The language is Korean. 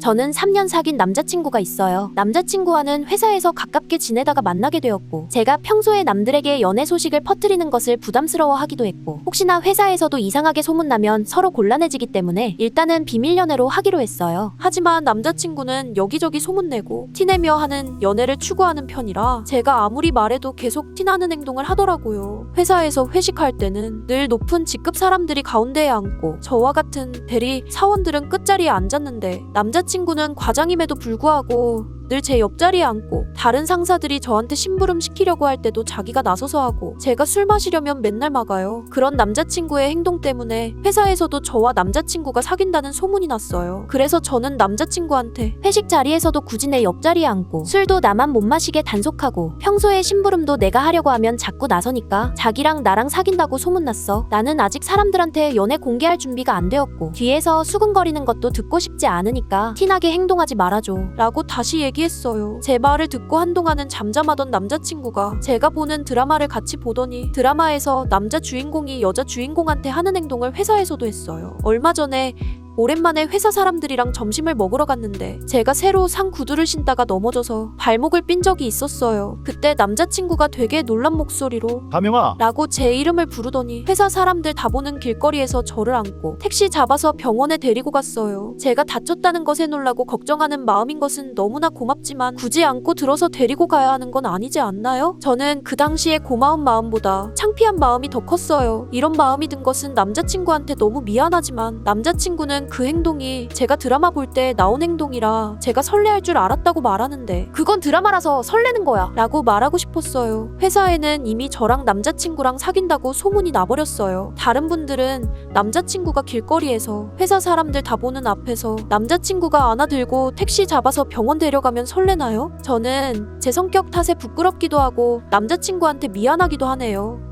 저는 3년 사귄 남자친구가 있어요. 남자친구와는 회사에서 가깝게 지내다가 만나게 되었고, 제가 평소에 남들에게 연애 소식을 퍼뜨리는 것을 부담스러워 하기도 했고, 혹시나 회사에서도 이상하게 소문나면 서로 곤란해지기 때문에 일단은 비밀 연애로 하기로 했어요. 하지만 남자친구는 여기저기 소문내고 티내며 하는 연애를 추구하는 편이라 제가 아무리 말해도 계속 티나는 행동을 하더라고요. 회사에서 회식할 때는 늘 높은 직급 사람들이 가운데에 앉고 저와 같은 대리 사원들은 끝자리에 앉았는데 남자 친구는 과장임에도 불구하고 늘 제 옆자리에 앉고 다른 상사들이 저한테 심부름 시키려고 할 때도 자기가 나서서 하고 제가 술 마시려면 맨날 막아요. 그런 남자친구의 행동 때문에 회사에서도 저와 남자친구가 사귄다는 소문이 났어요. 그래서 저는 남자친구한테 회식 자리에서도 굳이 내 옆자리에 앉고 술도 나만 못 마시게 단속하고 평소에 심부름도 내가 하려고 하면 자꾸 나서니까 자기랑 나랑 사귄다고 소문났어. 나는 아직 사람들한테 연애 공개할 준비가 안 되었고 뒤에서 수근거리는 것도 듣고 싶지 않으니까 티나게 행동하지 말아줘. 라고 다시 얘기 했어요. 제 말을 듣고 한동안은 잠잠하던 남자친구가 제가 보는 드라마를 같이 보더니 드라마에서 남자 주인공이 여자 주인공한테 하는 행동을 회사에서도 했어요. 얼마 전에 오랜만에 회사 사람들이랑 점심을 먹으러 갔는데 제가 새로 산 구두를 신다가 넘어져서 발목을 삔 적이 있었어요. 그때 남자친구가 되게 놀란 목소리로 가명아 라고 제 이름을 부르더니 회사 사람들 다 보는 길거리에서 저를 안고 택시 잡아서 병원에 데리고 갔어요. 제가 다쳤다는 것에 놀라고 걱정하는 마음인 것은 너무나 고맙지만 굳이 안고 들어서 데리고 가야 하는 건 아니지 않나요? 저는 그 당시에 고마운 마음보다 창피한 마음이 더 컸어요. 이런 마음이 든 것은 남자친구한테 너무 미안하지만 남자친구는 그 행동이 제가 드라마 볼 때 나온 행동이라 제가 설레할 줄 알았다고 말하는데 그건 드라마라서 설레는 거야 라고 말하고 싶었어요. 회사에는 이미 저랑 남자친구랑 사귄다고 소문이 나버렸어요. 다른 분들은 남자친구가 길거리에서 회사 사람들 다 보는 앞에서 남자친구가 안아들고 택시 잡아서 병원 데려가면 설레나요? 저는 제 성격 탓에 부끄럽기도 하고 남자친구한테 미안하기도 하네요.